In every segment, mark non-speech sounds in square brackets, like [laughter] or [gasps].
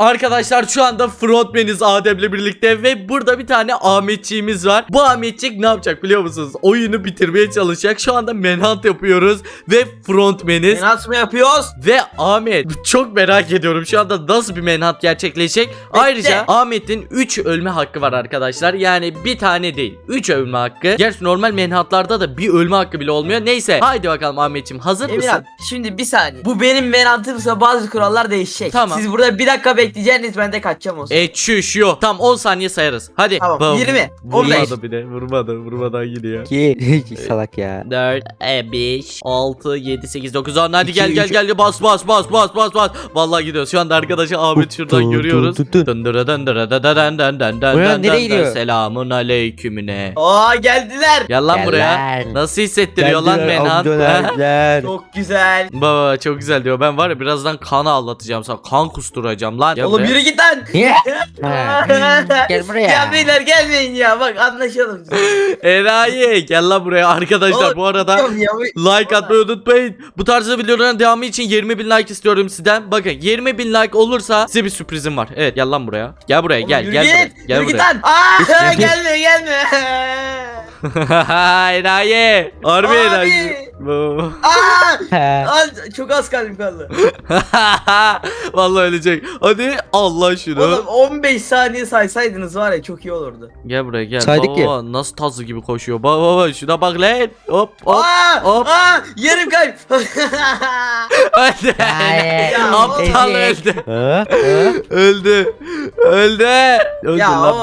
Arkadaşlar şu anda frontmeniz Adem'le birlikte ve burada bir tane Ahmetçiğimiz var. Bu Ahmetçik ne yapacak biliyor musunuz? Oyunu bitirmeye çalışacak. Şu anda menhunt yapıyoruz ve frontmeniz Menat mı yapıyoruz? ve Ahmet çok merak ediyorum şu anda nasıl bir menhunt gerçekleşecek. Ayrıca Ahmet'in 3 ölme hakkı var arkadaşlar. Yani bir tane değil 3 ölme hakkı. Gerçi normal menhuntlarda da bir ölme hakkı bile olmuyor. Neyse haydi bakalım Ahmet'ciğim hazır mısın? Emirhan şimdi bir saniye. Bu benim menatımsa bazı kurallar değişecek. Tamam. Siz burada bir dakika bekleyeceksiniz ben de kaçacağım o zaman. E çüş yok. Tam 10 saniye sayarız. Hadi. Tamam, Bam. 20, 15. Vurmadı bir de. Vurmadı. Vurmadan gidiyor. Ki [laughs] salak ya. 4, 5, 6, 7, 8, 9, 10 hadi gel gel gel bas bas bas bas bas bas Vallahi gidiyoruz şu anda arkadaşı Ahmet şuradan görüyoruz Buraya dan nereye dan gidiyor? dan. Selamun aleykümüne Aa geldiler. Gel lan buraya. Nasıl hissettiriyor lan amcalar. Çok güzel. Baba çok güzel diyor ben var ya birazdan kan ağlatacağım sana kan kusturacağım lan Gel Oğlum buraya. yürü git lan. Niye? [laughs] Ha. Gel buraya. Ya beyler gelmeyin ya bak anlaşalım. [laughs] Enayi gel lan buraya arkadaşlar Oğlum, bu arada Ya, ya, Like atmayı unutmayın. Bu tarzda videoların devamı için 20 bin like istiyorum sizden. Bakın 20 bin like olursa size bir sürprizim var. Evet gel lan buraya. Gel buraya Oğlum, gel yürü gel git, buraya. Gel yürü git buraya. lan. Aa [laughs] gelme gelme. Enayi. Harbi Abi. enayi. Bu- Aa, çok az kalbim kaldı. Vallahi ölecek. Hadi Allah şunu. Oğlum 15 saniye saysaydınız var ya çok iyi olurdu. Gel buraya gel. Saydık baba, ya. baba, nasıl tazı gibi koşuyor. Baba baba şuna bak lan. Hop hop. aa, hop. aa, yarım kalp. [laughs] [laughs] Öldü. Ay, [laughs] Aptal öldü. Öldü. Öldü. Öldür ya lan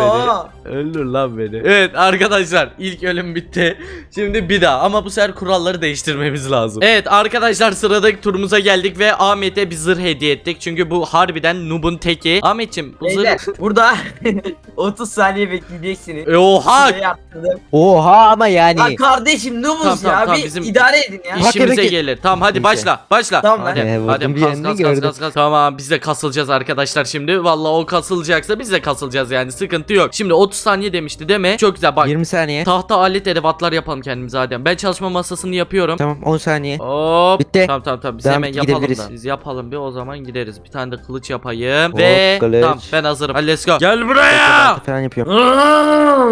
beni. Öldür lan beni. Evet arkadaşlar ilk ölüm bitti. Şimdi bir daha ama bu sefer kuralları değiştirmemiz lazım. Evet arkadaşlar sıradaki turumuza geldik ve Ahmet'e bir zırh hediye ettik. Çünkü bu harbiden noob'un teki. Ahmet'cim bu Beyler zırh... burada [laughs] 30 saniye bekleyeceksiniz. E, oha! Size yaptırdım. Oha ama yani. Lan kardeşim nubuz Tamam, ya tamam, tamam, bir bizim- idare edin ya. İşimize gelir. Tamam hadi Neyse. başla. Başla. Tamam, hadi. Ee, vurdum hadi bir kas yerini kas kas gördüm. kas kas. Tamam biz de kasılacağız arkadaşlar şimdi. Vallahi o kasılacaksa biz de kasılacağız yani. Sıkıntı yok. Şimdi 30 saniye demişti değil mi? Çok güzel bak. 20 saniye. Tahta alet edevatlar yapalım kendimize Adem. Ben çalışma masasını yapıyorum. Tamam 10 saniye. Hop. Bitti. Tamam tamam tamam. Biz Devam, hemen yapalım gidebiliriz. da. Biz yapalım bir o zaman gideriz. Bir tane de kılıç yapayım. Hop, Ve kılıç. tamam ben hazırım. Hadi let's go. Gel buraya. falan yapıyorum.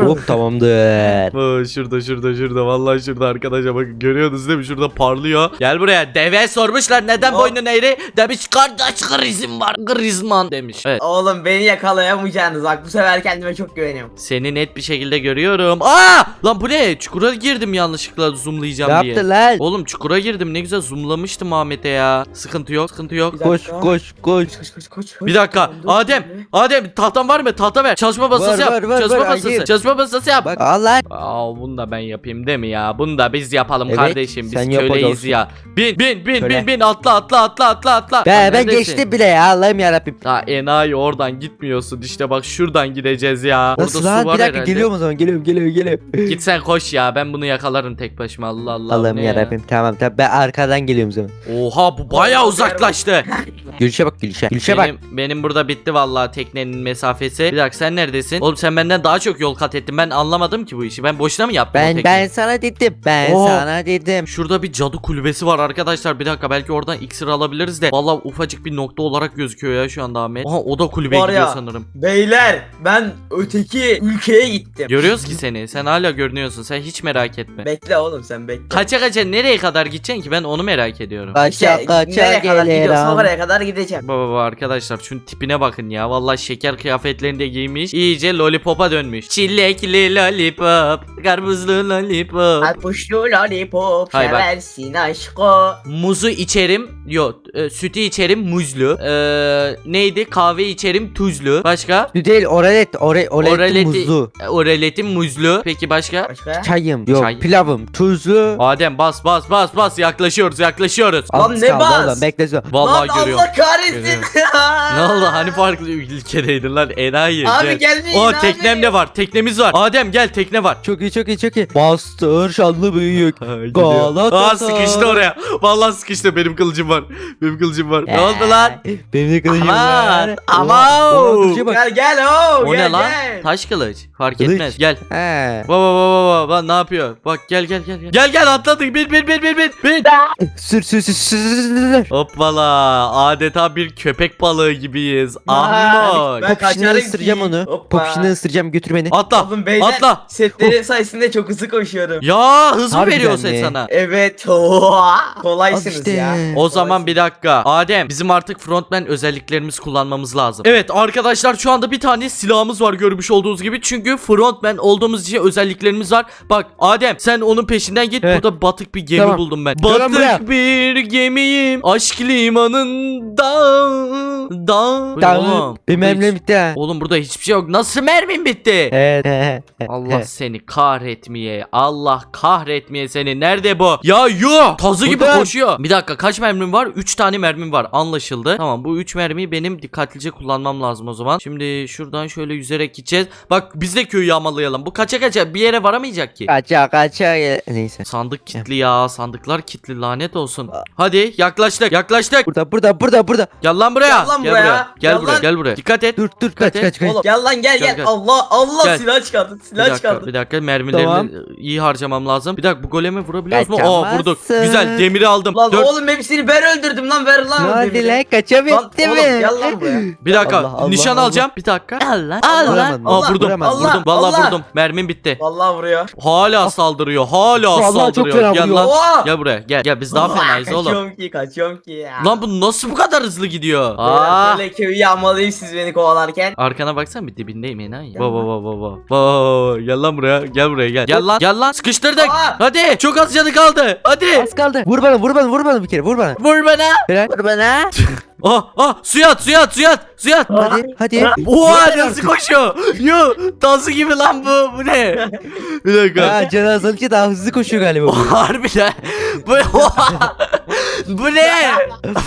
Hop tamamdır. [laughs] Aa, şurada şurada şurada vallahi şurada arkadaşlar bakın görüyorsunuz değil mi şurada parlıyor gel buraya deve sormuşlar neden Aa. boynun eğri demiş kardeş krizim var krizman demiş evet Oğlum beni yakalayamayacaksınız bak bu sefer kendime çok güveniyorum. seni net bir şekilde görüyorum aa lan bu ne çukura girdim yanlışlıkla Ne zoomlayacağım diye yaptı lan? Oğlum çukura girdim ne güzel zoomlamıştım Ahmet'e ya sıkıntı yok sıkıntı yok Bir Koş koş koş. Koş koş koş. bir dakika Dur, Adem. Adem tahtan var mı tahta ver çalışma masası Var, yap var, var, çalışma var, hayır. çalışma masası yap Bak al lan. Aa bunu da ben yapayım değil mi ya? Bunu da biz yapalım Evet, kardeşim. Biz sen köleyiz ya. Bin bin bin Köle. bin bin atla atla atla atla atla. Be, Lan ben neredesin? geçtim bile ya Allah'ım yarabbim. Ha enayi oradan gitmiyorsun. İşte bak şuradan gideceğiz ya. Nasıl Orada lan? su var Bir dakika herhalde. geliyorum o zaman geliyorum geliyorum geliyorum. Git sen koş ya. Ben bunu yakalarım tek başıma. Allah Allah. Allah'ım ne ya? tamam tamam ben arkadan geliyorum zaman. Oha bu bayağı uzaklaştı. [laughs] Gülüşe bak gülüşe. Gülüşe bak. benim, benim burada bitti vallahi teknenin mesafesi. Bir dakika sen neredesin? Oğlum sen benden daha çok yol kat ettin. Ben anlamadım ki bu işi. Ben boşuna mı yaptım o Ben tekneyi? ben sana dedim. Ben Oo. sana dedim. Şurada bir cadı kulübesi var arkadaşlar. Bir dakika belki oradan iksir alabiliriz de. Vallahi ufacık bir nokta olarak gözüküyor ya şu anda Ahmet. Aha o da kulübeye Var gidiyor ya. sanırım. Beyler ben öteki ülkeye gittim. Görüyoruz ki seni. Sen hala görünüyorsun. Sen hiç merak etme. Bekle oğlum sen bekle. Kaça kaça nereye kadar gideceksin ki? Ben onu merak ediyorum. Kaça kaça nereye kadar gidiyorsun gelirim. oraya kadar gideceğim. Baba baba arkadaşlar şunun tipine bakın ya. Vallahi şeker kıyafetlerini de giymiş. İyice lollipop'a dönmüş. Çilekli lollipop. Karpuzlu lollipop. Alpuşlu lollipop Hay bak. seversin aşko. Muzu içerim. Yok. e, sütü içerim muzlu. E, neydi? Kahve içerim tuzlu. Başka? Değil oralet. Ore, oralet Oraleti- muzlu. E, Oraletim muzlu. Peki başka? Başka? Çayım. Yok Çay. pilavım. Tuzlu. Adem bas bas bas bas yaklaşıyoruz yaklaşıyoruz. Lan Az ne kaldı bas? oğlum, Bekle şu. Vallahi Lan görüyorum. Allah kahretsin. Ne oldu hani farklı tehlikedeydi lan enayi. Abi gel. gelmeyin O abi. teknem ne var? Teknemiz var. Adem gel tekne var. Çok iyi çok iyi çok iyi. Bastır şanlı büyük. [laughs] Galatasaray. Aa sıkıştı oraya. Vallahi sıkıştı. Benim kılıcım var. Benim kılıcım var. Ne oldu lan? Benim de kılıcım Aman, var. aman. Bak. Gel gel o. O gel, ne lan? Gel. Taş kılıç. Fark Kılıç. etmez. Gel. He. Baba baba baba baba ne yapıyor? Bak gel gel gel. gel. Gel gel atladık. Bin bin bin bin bin. bin. Sür sür sür sür sür. Hoppala. Adeta bir köpek balığı gibiyiz. Aa, Ahmok. ben Popişini kaçarım ısıracağım ki. onu. Hoppa. Popişini ısıracağım götür beni. Atla. Oğlum beyler Atla. setleri sayesinde çok hızlı koşuyorum. Ya hız mı Harbiden veriyor set mi? sana? Evet. [laughs] Kolaysınız Al işte. ya. O zaman bir dakika. Adem bizim artık frontman özelliklerimizi kullanmamız lazım. Evet arkadaşlar şu anda bir tane silahımız var görmüş olduğunuz gibi. Çünkü frontman olduğumuz için özelliklerimiz var. Bak Adem sen onun peşinden git. Evet. Burada batık bir gemi Tamam. buldum ben. Tamam, buraya. Batık bir gemiyim. Aşk limanında. Da. Tamam. Mermim hiç- bitti. Oğlum burada hiçbir şey yok. Nasıl mermin bitti? Evet. Allah seni kahretmeye. Allah kahretmeye seni. Nerede bu? Ya yo. Tazı gibi Burada. koşuyor. Bir dakika kaç mermim var? 3 tane mermim var. Anlaşıldı. Tamam bu 3 mermiyi benim dikkatlice kullanmam lazım o zaman. Şimdi şuradan şöyle yüzerek gideceğiz. Bak biz de köyü yağmalayalım. Bu kaça kaça bir yere varamayacak ki. Kaça kaça. Neyse. Sandık kilitli ya. Sandıklar kilitli lanet olsun. Hadi yaklaştık. Yaklaştık. Burada burada burada burada. Gel lan buraya. Gel lan Gel buraya. Gel Gel buraya. lan. Gel buraya. Dikkat et. Dur dur Dikkat kaç et. kaç kaç. Oğlum gel lan gel Gel, gel. gel. Allah Allah Gel. silah çıkardın. Bir Silah dakika, çıkardın. bir dakika mermilerini Tamam. iyi harcamam lazım. Bir dakika bu golemi vurabiliyoruz mu? Aa Kaçamazsın. vurduk. Güzel demiri aldım. Lan Dört- oğlum hepsini ben öldürdüm lan ver lan. o Hadi demiri. lan Lan kaçabitti oğlum mi? gel lan buraya. [laughs] Bir dakika Allah, Allah, nişan Allah. alacağım. Bir dakika. Al lan. Allah, Al lan. Allah, Aa vurdum. vuramaz. vurdum. Allah, Vallahi Allah. vurdum. Mermim bitti. Vallahi vuruyor. Hala saldırıyor. Hala Vallahi çok saldırıyor. fena Gel vuruyor. lan. Oha! Gel buraya. Gel. Gel biz daha fenayız oğlum. Kaçıyorum ki kaçıyorum ki ya. Lan bu nasıl bu kadar hızlı gidiyor? Aa. Aa. Böyle köyü yağmalayayım siz beni kovalarken. Arkana baksana bir dibindeyim enayi. Baba baba baba. Baba gel lan buraya. Gel buraya gel. Gel lan. Gel lan. Sıkıştırdık. Aa. Hadi. Çok az canı kaldı. Hadi. Az kaldı. Vur bana vur bana vur bana bir kere vur bana. Vur bana. Helal. Vur bana. [laughs] Ah ah suya at suya at suya at suya at. Hadi hadi. Oha nasıl koşuyor? Yo tazı gibi lan bu. Bu ne? Bir dakika. Ha canı azalınca daha hızlı koşuyor galiba bu. [laughs] Harbiden. Bu Oha! Bu ne?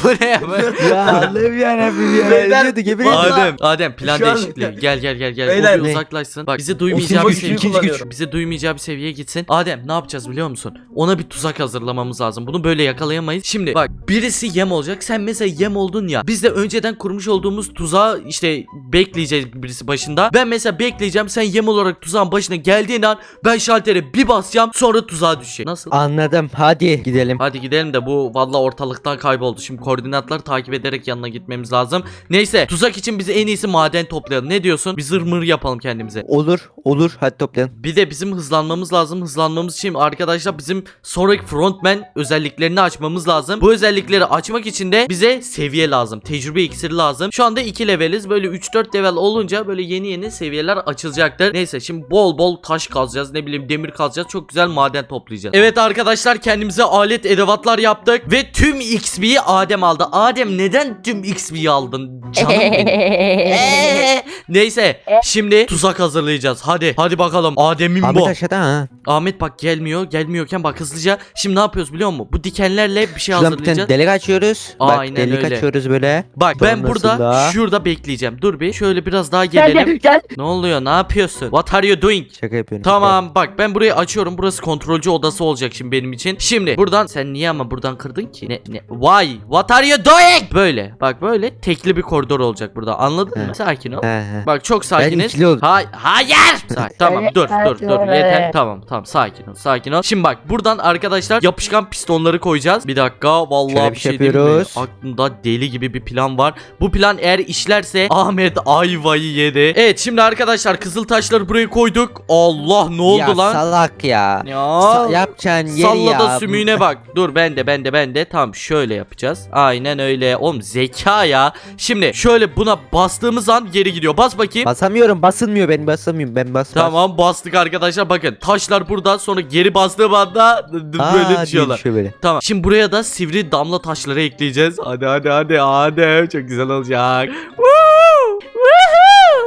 Bu ne? Bu- ya Allah'ım yarabbim ya. Beyler, Ölüyordu Adem, Adem plan Şu an- değişikliği. Gel gel gel gel. Beyler, o bir ne? uzaklaşsın. Bak bize duymayacağı bir seviye. ikinci kullanıyorum. Bize duymayacağı bir seviyeye gitsin. Adem ne yapacağız biliyor musun? Ona bir tuzak hazırlamamız lazım. Bunu böyle yakalayamayız. Şimdi bak birisi yem olacak. Sen mesela yem oldun ya. Biz de önceden kurmuş olduğumuz tuzağı işte bekleyeceğiz birisi başında. Ben mesela bekleyeceğim. Sen yem olarak tuzağın başına geldiğin an ben şaltere bir basacağım. Sonra tuzağa düşecek. Nasıl? Anladım. Hadi gidelim. Hadi gidelim de bu valla ortalıktan kayboldu. Şimdi koordinatları takip ederek yanına gitmemiz lazım. Neyse tuzak için bize en iyisi maden toplayalım. Ne diyorsun? Bir zırh mır yapalım kendimize. Olur olur hadi toplayalım. Bir de bizim hızlanmamız lazım. Hızlanmamız için arkadaşlar bizim sonraki frontman özelliklerini açmamız lazım. Bu özellikleri açmak için de bize seviye lazım. Tecrübe iksiri lazım. Şu anda 2 leveliz. Böyle 3-4 level olunca böyle yeni yeni seviyeler açılacaktır. Neyse şimdi bol bol taş kazacağız. Ne bileyim demir kazacağız. Çok güzel maden toplayacağız. Evet arkadaşlar kendimize alet edevatlar yaptık. Ve tüm XP'yi Adem aldı. Adem neden tüm XP'yi aldın? Canım benim. [laughs] Neyse şimdi tuzak hazırlayacağız. Hadi hadi bakalım. Adem'in Ahmet bu. aşağıda ha. Ahmet bak gelmiyor. Gelmiyorken bak hızlıca. Şimdi ne yapıyoruz biliyor musun? Bu dikenlerle bir şey Şuradan bir tane hazırlayacağız. delik açıyoruz. Aynen Bak delik öyle. açıyoruz böyle. Bak ben burada Sonrasında- şurada bekleyeceğim. Dur bir şöyle biraz daha gelelim. gel. Ne oluyor? Ne yapıyorsun? What are you doing? Şaka yapıyorum. Tamam bak ben burayı açıyorum. Burası kontrolcü odası olacak şimdi benim için. Şimdi buradan sen niye ama buradan kırdın ki? Ne ne? Why? What are you doing? Böyle. Bak böyle tekli bir koridor olacak burada. Anladın mı? He. Sakin ol. He, he. Bak çok sakiniz. ikili oldum. Hay hayır. Sa- tamam dur dur dur yeter. Tamam tamam sakin ol sakin ol. Şimdi bak buradan arkadaşlar yapışkan pistonları koyacağız. Bir dakika vallahi Şöyle bir bir şey şey diyeyim mi? yapıyoruz. Aklımda deli gibi bir plan var. Bu plan eğer işlerse Ahmet ayvayı yedi. Evet şimdi arkadaşlar kızıl taşları buraya koyduk. Allah ne oldu ya lan? salak ya. Ya. Sa- yapacağın yeri Salla ya. da sümüğüne [laughs] bak. Dur ben de ben de ben de. Tamam şöyle yapacağız. Aynen öyle. Oğlum zeka ya. Şimdi şöyle buna bastığımız an geri gidiyor. Bas bakayım. Basamıyorum basılmıyor ben basamıyorum ben bas. Tamam bastık arkadaşlar bakın taşlar burada sonra geri bastığım anda [laughs] Aa, böyle düşüyorlar. düşüyor böyle. Tamam şimdi buraya da sivri damla taşları ekleyeceğiz. Hadi hadi hadi hadi çok güzel olacak.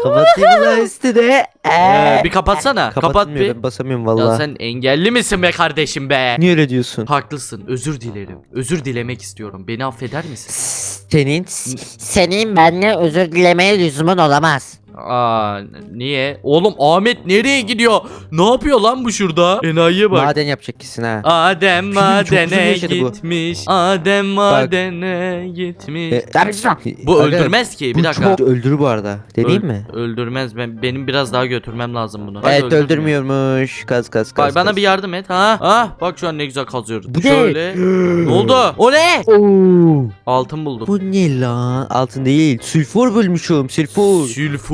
Kapatayım lan üstüne. Ee, bir kapatsana. Kapat bir. ben basamıyorum Ya valla. sen engelli misin be kardeşim be? Niye öyle diyorsun? Haklısın. Özür dilerim. Özür dilemek istiyorum. Beni affeder misin? Senin Senin benimle özür dilemeye lüzumun olamaz. Aa niye? Oğlum Ahmet nereye gidiyor? Ne yapıyor lan bu şurada? Enayiye bak. maden yapacak gitsin ha. Adem [laughs] madene yaşadı bu. gitmiş. Adem madene gitmiş. E, bu Aga, öldürmez ki. Bir Bu dakika. çok öldürür bu arada. Deneyim Öl- mi? Öldürmez. Ben benim biraz daha götürmem lazım bunu. Hadi Evet öldürmüyor. öldürmüyormuş. Kaz kaz kaz. Bak bana kaz. bir yardım et. Ha? Ha? Bak şu an ne güzel kazıyoruz. Bu ne? Şöyle. [gasps] ne oldu? O ne? Oo, Altın buldum. Bu ne lan? Altın değil. Sülfur bulmuşum. Sülfur.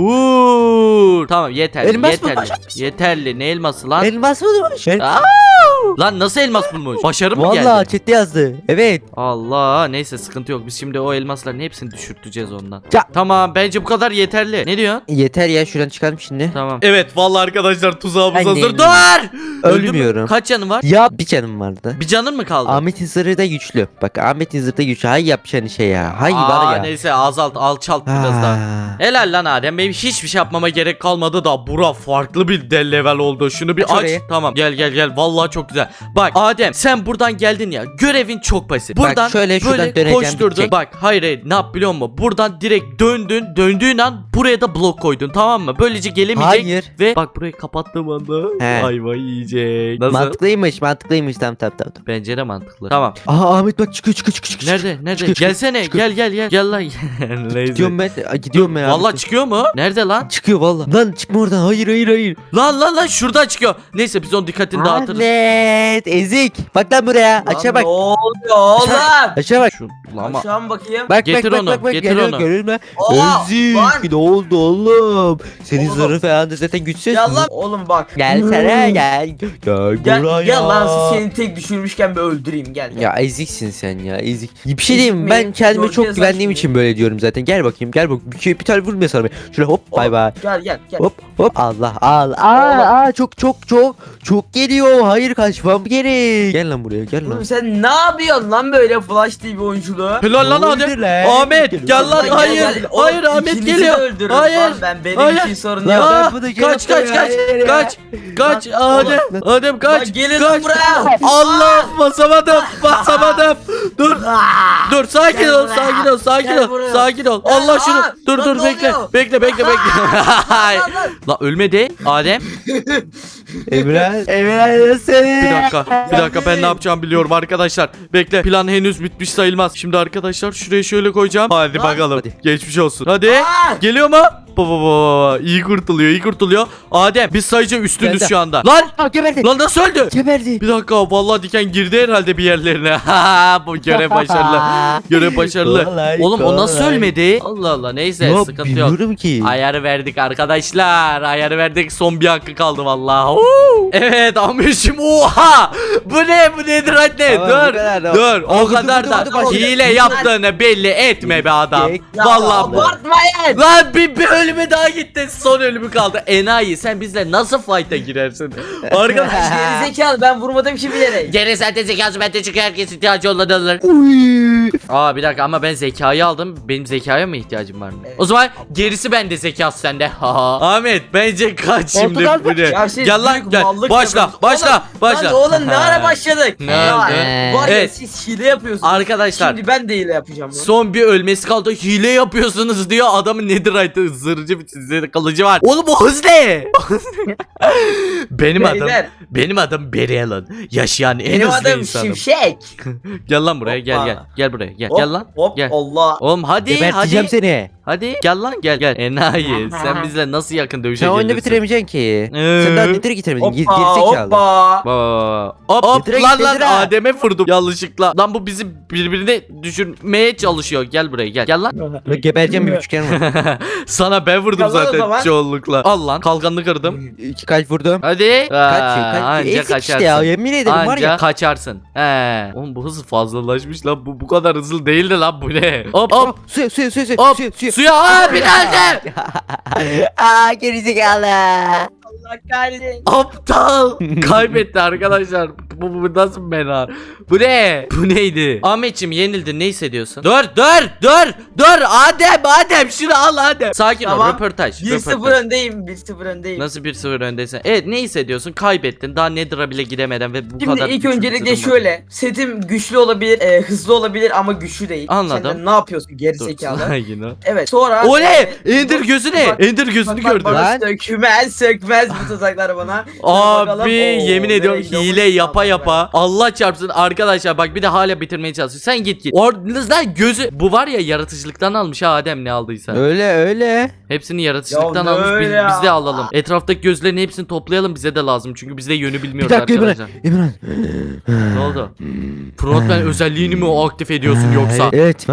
Ooh. Sülfur. Tamam yeterli. Elmas mı yeterli. Yeterli. Ne elması lan? Elmas mı bulmuş? El- Aa! Lan nasıl elmas bulmuş? Başarı mı Valla geldi? chatte yazdı. Evet. Allah neyse sıkıntı yok. Biz şimdi o elmasların hepsini düşürteceğiz ondan. Ya. Tamam bence bu kadar yeterli. Ne diyorsun? Yeter ya şuradan çıkalım şimdi. Tamam. Evet vallahi arkadaşlar tuzağımız Ben hazır. değilim. Dur! Öldü mü? Ölmüyorum. Kaç canın var? Ya bir canım vardı. Bir canın mı kaldı? Ahmet'in zırhı da güçlü. Bak Ahmet'in zırhı da güçlü. Hay yapacağın şey ya. Hay Aa, var ya. Neyse azalt alçalt biraz daha. Ha. Helal lan Adem benim hiçbir şey yapmama gerek kalmadı da bura farklı bir de level oldu. Şunu bir Aç aç. orayı. Tamam gel gel gel vallahi çok güzel. Bak Adem sen buradan geldin ya görevin çok basit. Bak, Buradan şöyle şuradan böyle döneceğim, koşturdun. bitecek. Bak hayır hayır ne yap biliyor musun? Buradan direkt döndün döndüğün an buraya da blok koydun tamam mı? Böylece gelemeyecek. Hayır. Ve bak burayı kapattığım anda He. ayva yiyecek. Nasıl? Mantıklıymış mantıklıymış tamam tamam tamam. Bence de mantıklı. Tamam. Aa Ahmet bak çıkıyor çıkıyor çıkıyor. çıkıyor. Nerede? Nerede? Çıkıyor, çıkıyor, Gelsene. çıkıyor. Gel gel gel. Gel lan. [laughs] Neyse. Gidiyorum ben. Gidiyorum ben Vallahi Ahmet'im. çıkıyor mu? Nerede lan? Çıkıyor valla. Lan çıkma oradan. Hayır hayır hayır. Lan lan lan şurada çıkıyor. Neyse biz onun dikkatini dağıtırız. Ahmet ezik. Bak lan buraya. Aşağı bak. Ne oluyor oğlum? Aşağı bak. Şu ama Aşağı mı bakayım? Bak Getir bak onu, bak bak bak. getir Geliyor, onu. Görülme. Aa, Ezik. Ne oldu oğlum? Senin Oğlum. zırhı falan da zaten güçsüz. Ya lan oğlum bak. Gelsene gel. Gel Gel, buraya. gel lan seni tek düşürmüşken bir öldüreyim gel. gel. Ya eziksin sen ya ezik. Bir şey diyeyim mi? ben kendime çok güvendiğim şimdi. için böyle diyorum zaten. Gel bakayım gel bak. Bir, bir tane vurmuyor sana. Şöyle hop bay bay. Gel gel gel. Hop hop Allah al. Aa, aa çok çok çok çok geliyor. Hayır kaçmam gerek. Gel lan buraya gel lan. Oğlum sen ne yapıyorsun lan böyle Flash TV oyunculuğu? Helal lan Adem. oldu lan? Ahmet Gel lan. Gel, Hayır. gel. Oğlum, Hayır Ahmet ikinizi de geliyor. öldürürüm Hayır. lan ben benim Hayır. için sorun Lan yok. ben Aa, bunu kaç kaç kaç kaç kaç Lan, Adem. Adem kaç Lan gelin kaç buraya. Allah basamadım basamadım dur Aa! dur sakin Gel ol buraya. sakin ol sakin Gel ol buraya. sakin ol. Allah şunu dur lan dur ne bekle oluyor? bekle bekle bekle. [laughs] [laughs] Lan, lan. La ölmedi Adem [laughs] Emre. Emre nasıl? Bir dakika bir dakika ben ne yapacağımı biliyorum arkadaşlar Bekle plan henüz bitmiş sayılmaz Şimdi arkadaşlar şuraya şöyle koyacağım Hadi Lan. bakalım Hadi. geçmiş olsun Hadi Aa! geliyor mu? Baba baba iyi kurtuluyor iyi kurtuluyor Adem biz sayıca üstünüz Geldi. şu anda Lan Aa, geberdi. lan nasıl öldü? Geberdi. Bir dakika vallahi diken girdi herhalde bir yerlerine. [laughs] Bu görev başarılı. [laughs] Görev başarılı. Kolay, Oğlum o nasıl kolay. ölmedi? Allah Allah neyse Ya, sıkıntı yok. bilmiyorum ki. Ayarı verdik arkadaşlar. Ayarı verdik. Son bir hakkı kaldı vallahi. Oo! Evet Ahmetciğim oha! Bu ne? Bu nedir anne? Tamam, dur. bu kadar da- Dur. O Vurdu, kadar da başladı. hile yaptığını belli etme be adam. Ya Vallahi bu. abartmayın. Lan bir, bir ölümü daha gitti. Son ölümü kaldı. Enayi sen bizle nasıl fight'a girersin? [laughs] Arkadaş. Gerizekalı ben vurmadım ki bilerek. Gene zaten zekası bende çünkü herkes ihtiyacı olanlar. Uy. Aa bir dakika ama ben zekayı aldım. Benim zekaya mı ihtiyacım var mı? Evet. O zaman gerisi bende zekası sende. [laughs] Haha. Ahmet bence kaç şimdi Ortadan bu ne? Ya siz Gel lan büyük gel. mallık Başla yapıyorsunuz. başla Oğlum, başla. Lan oğlum ne ara [laughs] başladık? Ne Ya, oldu? Var ya Evet. siz hile yapıyorsunuz. Arkadaşlar Şimdi ben de hile yapacağım. son bir ölmesi kaldı. Hile yapıyorsunuz diyor. Adamın netherite zırhcı bir size kılıcı var. Oğlum o hız ne? [laughs] benim adım Beyler, benim adım Barry Allen. Yaşayan en Benim hızlı adım insanım. Şimşek. [laughs] Gel lan buraya gel Hoppa. gel. Gel buraya gel. Hop, Gel lan. Hop Gel. Allah. Oğlum hadi Geberteceğim hadi. seni. Hadi gel lan gel gel. Enayi sen bizle nasıl yakın dövüşe Sen oyunu gelirsin? bitiremeyeceksin ki. Ee? Sen daha nedir getiremedin. Geri Hoppa gerizekalı. hoppa. Baba. Hop hop Getire lan lan. Adem'e vurdum yanlışlıkla. Lan bu bizi birbirine düşürmeye çalışıyor. Gel buraya gel. Gel lan. Lan Gebereceğim bir üçgen var. [laughs] Sana ben vurdum Gel lan o zaten zaman. çoğunlukla. Al lan kalkanını kırdım. İki kalp vurdum. Hadi. Kaç Aa, kaç. Anca Ezik kaçarsın. işte ya yemin ederim var Anca ya. kaçarsın. He. Oğlum bu hız fazlalaşmış lan. Bu bu kadar hızlı değildi lan bu ne? Hop hop. Hop suya suya suya suya. Hop suya, suya. Suya aa [laughs] bir geldi. Aa gerizekalı. Allah kahretsin. Aptal. Kaybetti arkadaşlar. Bu, bu nasıl menat? Bu ne? Bu neydi? Ahmetciğim yenildin ne hissediyorsun? Dur dur dur dur Adem Adem şunu al Adem. Sakin ol Tamam. röportaj. 1-0 röportaj. öndeyim 1-0 öndeyim. Nasıl 1-0 öndesin? Evet ne hissediyorsun? Kaybettin. Daha Nether'a bile gidemeden ve bu Şimdi kadar ilk öncelikle şöyle setim güçlü olabilir e, hızlı olabilir ama güçlü değil. Anladım. Sen de ne yapıyorsun Dur, gerizekalı? sakin ol. evet sonra O ne? Ender gözü ne? Bak- Ender gözünü bak, bak, gördüm. bana Lan. sökmez sökmez bu tuzaklar bana. Bakalım. Abi Oo, yemin ediyorum nereye gidiyormuş? hile yapa Tamam, yapa Allah çarpsın arkadaşlar bak bir de hala bitirmeye çalışıyor sen git git Orada gözü bu var ya yaratıcılıktan almış ha Adem ne aldıysa Öyle öyle. Hepsini yaratıcılıktan Ya almış biz, öyle ya. biz de alalım Etraftaki gözlerin hepsini toplayalım bize de lazım çünkü biz de yönü Bir bilmiyoruz dakika İmran. arkadaşlar İmran. Ne oldu? Frontman özelliğini mi aktif ediyorsun yoksa? Evet.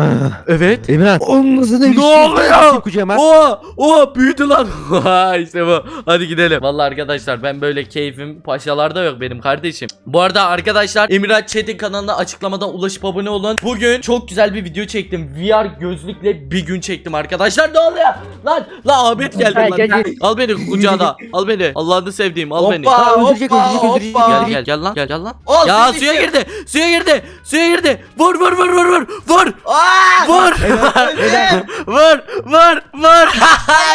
Evet İmran. Omuzuna Ne oluyor? Kucağıma. Oha! Oha büyüdü lan. [laughs] Oha, işte bu. Hadi gidelim. Vallahi arkadaşlar ben böyle keyfim paşalarda yok benim kardeşim. Bu arada arkadaşlar Emirhat Çetin kanalına açıklamadan ulaşıp abone olun. Bugün çok güzel bir video çektim. VR gözlükle bir gün çektim arkadaşlar. Ne oluyor? Lan lan Ahmet geldi Gel, lan. gel, gel. Al beni kucağına. Al beni. Allah'ını sevdiğim. Al beni. Hoppa öldürecek, hoppa öldürecek. hoppa. Gel gel gel lan. Gel gel lan. Ol, ya suya girdi. Suya girdi. Suya girdi. Vur vur vur vur vur. Vur. Aa! Vur. Öldü. [laughs] vur vur vur. [laughs]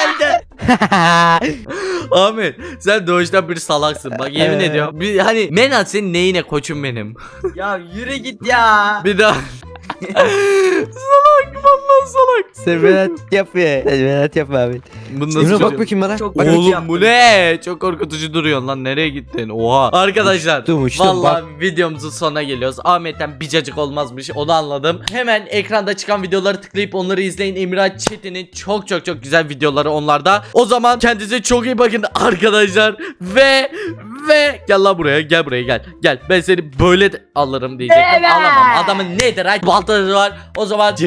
Öldü. [laughs] Ahmet sen doğuştan bir salaksın bak yemin Ee. ediyorum. Bir, hani Menat senin neyine koçum benim. ya yürü git ya. Bir daha. [laughs] salak. Sen Berat yapıyor. Sen Berat yapma abi. Bu nasıl İmran bak çocuk? bakayım bana. Çok Bak Oğlum bu ne? Çok korkutucu duruyorsun lan. Nereye gittin? Oha. Arkadaşlar Uçtum, uçtum, vallahi videomuzun sonuna geliyoruz. Ahmet'ten bir cacık olmazmış. Onu anladım. Hemen ekranda çıkan videoları tıklayıp onları izleyin. Emirhat Çetin'in çok çok çok güzel videoları onlarda. O zaman kendinize çok iyi bakın arkadaşlar. Ve ve gel lan buraya. Gel buraya gel. Gel. Ben seni böyle de alırım diyecektim. Evet. Alamam. Adamın nedir? Baltası var. O zaman var.